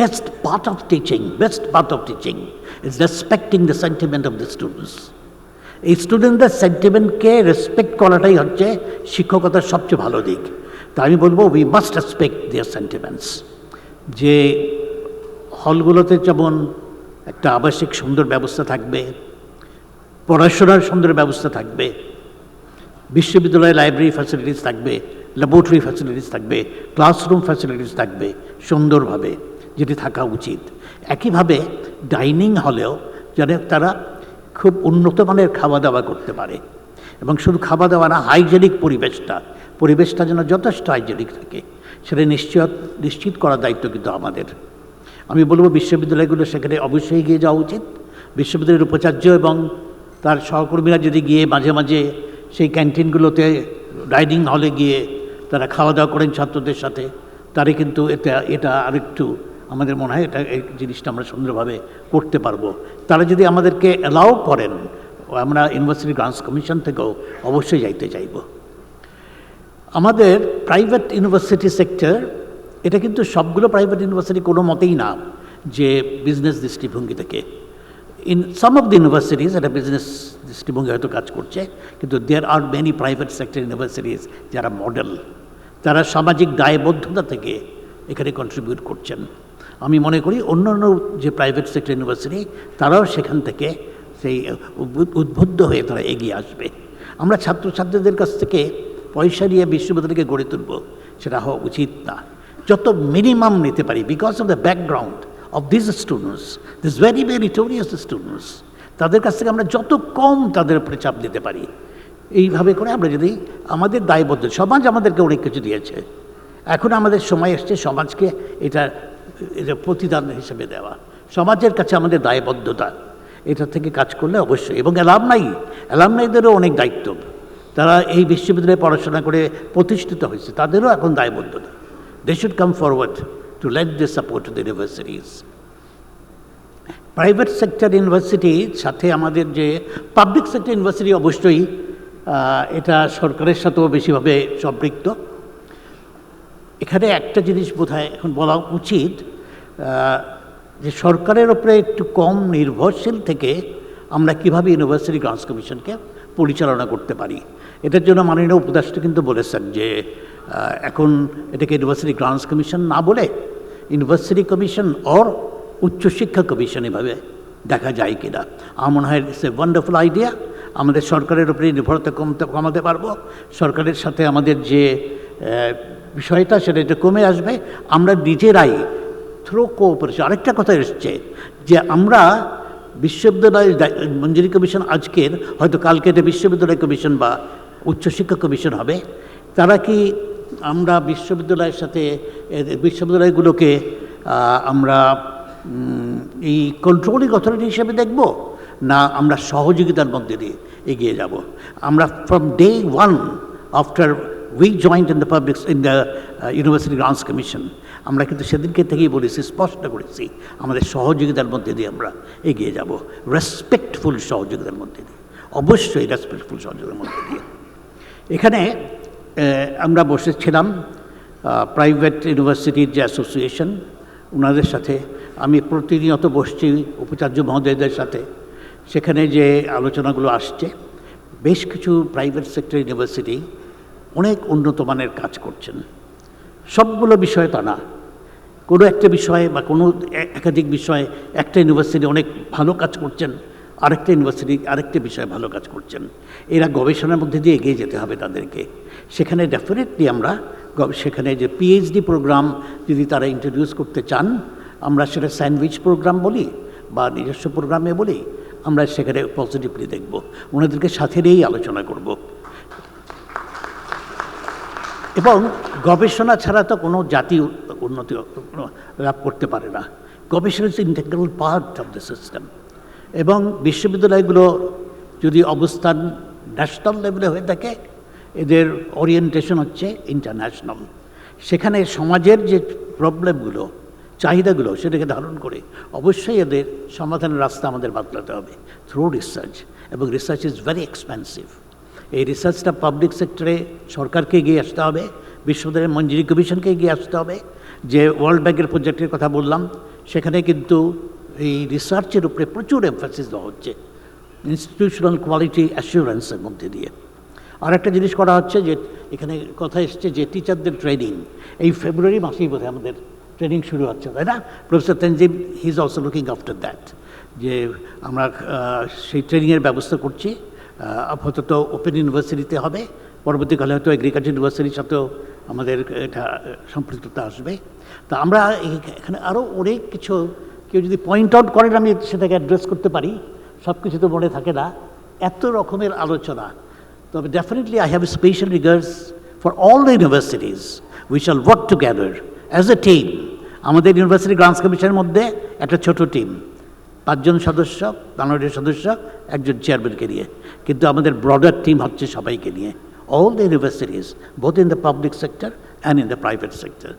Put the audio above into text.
best part of teaching, best part of teaching is respecting the sentiment of the students. এই স্টুডেন্টদের সেন্টিমেন্টকে respect করাটাই হচ্ছে শিক্ষকতার সবচেয়ে ভালো দিক। তা আমি বলব we must respect their sentiments যে হলগুলোতে যেমন একটা আবাসিক সুন্দর ব্যবস্থা থাকবে পড়াশোনার সুন্দর ব্যবস্থা থাকবে বিশ্ববিদ্যালয়ে লাইব্রেরি ফ্যাসিলিটিস থাকবে ল্যাবরেটরি ফ্যাসিলিটিস থাকবে ক্লাসরুম ফ্যাসিলিটিস থাকবে সুন্দরভাবে। যেটি থাকা উচিত। একইভাবে ডাইনিং হলেও যেন তারা খুব উন্নত মানের খাওয়া দাওয়া করতে পারে এবং শুধু খাওয়া দাওয়া না হাইজেনিক পরিবেশটা পরিবেশটা যেন যথেষ্ট হাইজেনিক থাকে, সেটা নিশ্চয়, নিশ্চিত করার দায়িত্ব কিন্তু আমাদের। আমি বলব বিশ্ববিদ্যালয়গুলো সেখানে অবশ্যই এগিয়ে যাওয়া উচিত। বিশ্ববিদ্যালয়ের উপাচার্য এবং তার সহকর্মীরা যদি গিয়ে মাঝে মাঝে সেই ক্যান্টিনগুলোতে, ডাইনিং হলে গিয়ে তারা খাওয়া দাওয়া করেন ছাত্রদের সাথে তারে কিন্তু এটা এটা আরেকটু আমাদের মনে হয় এটা এই জিনিসটা আমরা সুন্দরভাবে করতে পারব। তারা যদি আমাদেরকে অ্যালাউ করেন, আমরা ইউনিভার্সিটি গ্রান্টস কমিশন থেকেও অবশ্যই যাইতে চাইব। আমাদের প্রাইভেট ইউনিভার্সিটি সেক্টর এটা কিন্তু সবগুলো প্রাইভেট ইউনিভার্সিটি কোনো মতেই না যে বিজনেস দৃষ্টিভঙ্গি থেকে। In some of the universities এটা বিজনেস দৃষ্টিভঙ্গি হয়তো কাজ করছে, কিন্তু there are many private sector universities যারা মডেল তারা সামাজিক দায়বদ্ধতা থেকে এখানে কন্ট্রিবিউট করছেন। আমি মনে করি অন্য অন্য যে প্রাইভেট সেক্টর ইউনিভার্সিটি তারাও সেখান থেকে সেই উদ্বুদ্ধ- হয়ে তারা এগিয়ে আসবে। আমরা ছাত্রছাত্রীদের কাছ থেকে পয়সা নিয়ে বিশ্ববিদ্যালয়কে গড়ে তুলব, সেটা হওয়া উচিত না। যত মিনিমাম নিতে পারি because of the background of this students this very meritorious students তাদের কাছ থেকে আমরা যত কম তাদের উপরে চাপ দিতে পারি। এইভাবে করে আমরা যদি আমাদের দায়বদ্ধ, সমাজ আমাদেরকে অনেক কিছু দিয়েছে। এখন আমাদের সময় এসছে, সমাজকে এটা এটা প্রতিদান হিসেবে দেওয়া। সমাজের কাছে আমাদের দায়বদ্ধতা, এটা থেকে কাজ করলে অবশ্যই। এবং অ্যালামনাই অ্যালামনাইদেরও অনেক দায়িত্ব। তারা এই বিশ্ববিদ্যালয়ে পড়াশোনা করে প্রতিষ্ঠিত হয়েছে, তাদেরও এখন দায়বদ্ধতা। They should come forward to let this support the universities private sector ইউনিভার্সিটির সাথে আমাদের যে পাবলিক সেক্টর ইউনিভার্সিটি অবশ্যই এটা সরকারের সাথেও বেশিভাবে সম্পৃক্ত। এখানে একটা জিনিস বোধহয় এখন বলা উচিত যে সরকারের ওপরে একটু কম নির্ভরশীল থেকে আমরা কীভাবে ইউনিভার্সিটি গ্রান্টস কমিশনকে পরিচালনা করতে পারি? এটার জন্য মাননীয় উপদেষ্টা কিন্তু বলেছেন যে এখন এটাকে ইউনিভার্সিটি গ্রান্টস কমিশন না বলে ইউনিভার্সিটি কমিশন অর উচ্চশিক্ষা কমিশন এভাবে দেখা যায় কিনা। আমার মনে হয় ইটস এ ওয়ান্ডারফুল আইডিয়া আমাদের সরকারের উপরে নির্ভরতা কমতে কমাতে পারব। সরকারের সাথে আমাদের যে বিষয়টা সেটা একটু কমে আসবে। আমরা নিজেরাই থ্রো কোঅপারেশন আরেকটা কথা এসছে, যে আমরা বিশ্ববিদ্যালয় মঞ্জুরি কমিশন আজকের, হয়তো কালকে এটা বিশ্ববিদ্যালয় কমিশন বা উচ্চশিক্ষা কমিশন হবে, তারা কি আমরা বিশ্ববিদ্যালয়ের সাথে বিশ্ববিদ্যালয়গুলোকে আমরা এই কন্ট্রোলিং অথরিটি হিসেবে দেখব, না আমরা সহযোগিতার মধ্যে দিয়ে এগিয়ে যাব? আমরা from day one after we joined in the public in the university grants commission আমরা কিন্তু সেদিনকে থেকেই বলেছি, স্পষ্ট করেছি, আমাদের সহযোগিতার মধ্যে দিয়ে আমরা এগিয়ে যাব। রেসপেক্টফুল সহযোগিতার মধ্যে দিয়ে। অবশ্যই রেসপেক্টফুল সহযোগিতার মধ্যে দিয়ে। এখানে আমরা বসেছিলাম প্রাইভেট ইউনিভার্সিটির যে অ্যাসোসিয়েশন ওনাদের সাথে। আমি প্রতিনিয়ত বসছি উপাচার্য মহোদয়দের সাথে। সেখানে যে আলোচনাগুলো আসছে, বেশ কিছু প্রাইভেট সেক্টর ইউনিভার্সিটি অনেক উন্নত মানের কাজ করছেন। সবগুলো বিষয় তা না। কোনো একটা বিষয়ে বা কোনো একাধিক বিষয়ে একটা ইউনিভার্সিটি অনেক ভালো কাজ করছেন, আরেকটা ইউনিভার্সিটি, আরেকটা বিষয়ে ভালো কাজ করছেন। এরা গবেষণার মধ্যে দিয়ে এগিয়ে যেতে হবে তাদেরকে। সেখানে ডেফিনেটলি আমরা সেখানে যে পিএইচডি প্রোগ্রাম যদি তারা ইন্ট্রোডিউস করতে চান, আমরা সেটা স্যান্ডউইচ প্রোগ্রাম বলি বা নিজস্ব প্রোগ্রামে বলি, আমরা সেখানে পজিটিভলি দেখব। ওনাদেরকে সাথে নিয়েই আলোচনা করব। এবং গবেষণা ছাড়া তো কোনো জাতি উন্নতি, লাভ করতে পারে না। গবেষণা is integral part of the system এবং বিশ্ববিদ্যালয়গুলো যদি অবস্থান ন্যাশনাল লেভেলে হয়ে থাকে, এদের ওরিয়েন্টেশন হচ্ছে ইন্টারন্যাশনাল সেখানে সমাজের যে প্রবলেমগুলো চাহিদাগুলো, সেটাকে ধারণ করে অবশ্যই এদের সমাধানের রাস্তা আমাদের বাতলাতে হবে। থ্রু রিসার্চ এবং রিসার্চ ইজ ভেরি এক্সপেন্সিভ এই রিসার্চটা পাবলিক সেক্টরে সরকারকে এগিয়ে আসতে হবে, বিশ্ববিদ্যালয়ের মঞ্জুরি কমিশনকে এগিয়ে আসতে হবে। যে ওয়ার্ল্ড ব্যাংকের প্রজেক্টের কথা বললাম, সেখানে কিন্তু এই রিসার্চের উপরে প্রচুর এমফাসিস দেওয়া হচ্ছে ইনস্টিটিউশনাল কোয়ালিটি অ্যাসিউরেন্সের মধ্যে দিয়ে। আর একটা জিনিস করা হচ্ছে যে, এখানে কথা এসছে যে টিচারদের ট্রেনিং এই ফেব্রুয়ারি মাসেই বোধহয় আমাদের ট্রেনিং শুরু হচ্ছে, তাই না? Professor Tenzim he is also looking after that যে আমরা সেই ট্রেনিংয়ের ব্যবস্থা করছি। আপাতত ওপেন ইউনিভার্সিটিতে হবে। পরবর্তীকালে হয়তো এগ্রিকালচার ইউনিভার্সিটির সাথেও আমাদের এটা সম্পৃক্ততা আসবে। তা আমরা এখানে আরও অনেক কিছু, কেউ যদি পয়েন্ট আউট করেন, আমি সেটাকে অ্যাড্রেস করতে পারি। সব কিছু তো মনে থাকে না। এত রকমের আলোচনা। তবে definitely I have special regards for all the universities we shall work together as a team আমাদের ইউনিভার্সিটি গ্রান্টস কমিশনের মধ্যে একটা ছোট টিম পাঁচজন সদস্য বানরের সদস্য, একজন চেয়ারম্যানকে নিয়ে। কিন্তু আমাদের ব্রডার টিম হচ্ছে সবাইকে নিয়ে। All the universities both in the public sector and in the private sector